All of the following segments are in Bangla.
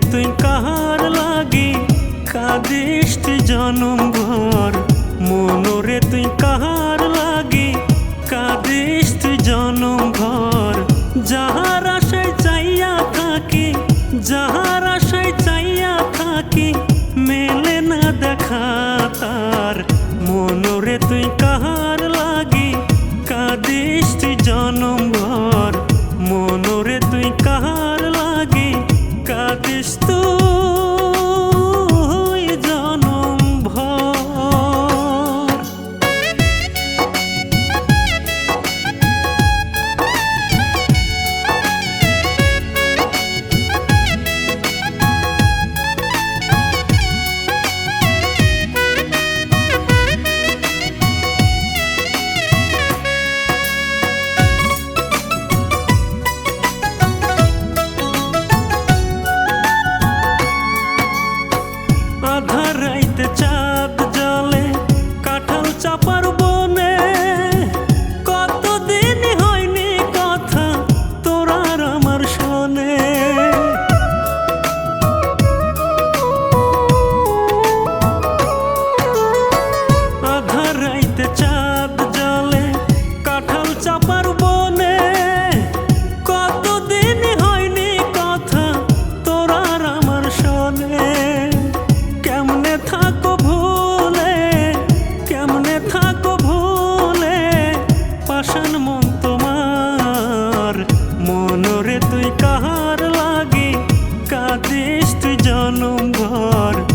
তুই কাহার লাগি? কাঁদিস তুই জনম ভর। মনরে তুই কাহার লাগি? কাঁদিস তুই জনম ভর। যাহার আশায় চাইয়া থাকি, যাহার আশায় চাইয়া থাকি, মেলে না দেখা তার। মনরে তুই কাহার লাগি? কাঁদিস তুই জনম धर তুই কাহার লাগে? কাঁদিস তুই জনম ভর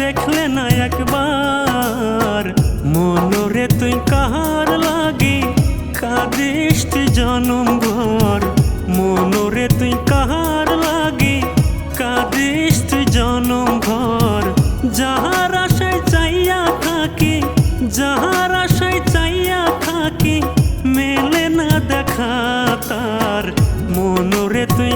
দেখলে না একবার। মনরে তুই কাহার লাগি? কাদিস তুই জনম ভর। মনরে তুই কাহার লাগি? কাদিস তুই জনম ভর। যাহার আশায় চাইয়া থাকে, যাহার আশায় চাইয়া থাকি, মেলে না দেখা তার। মনরে তুই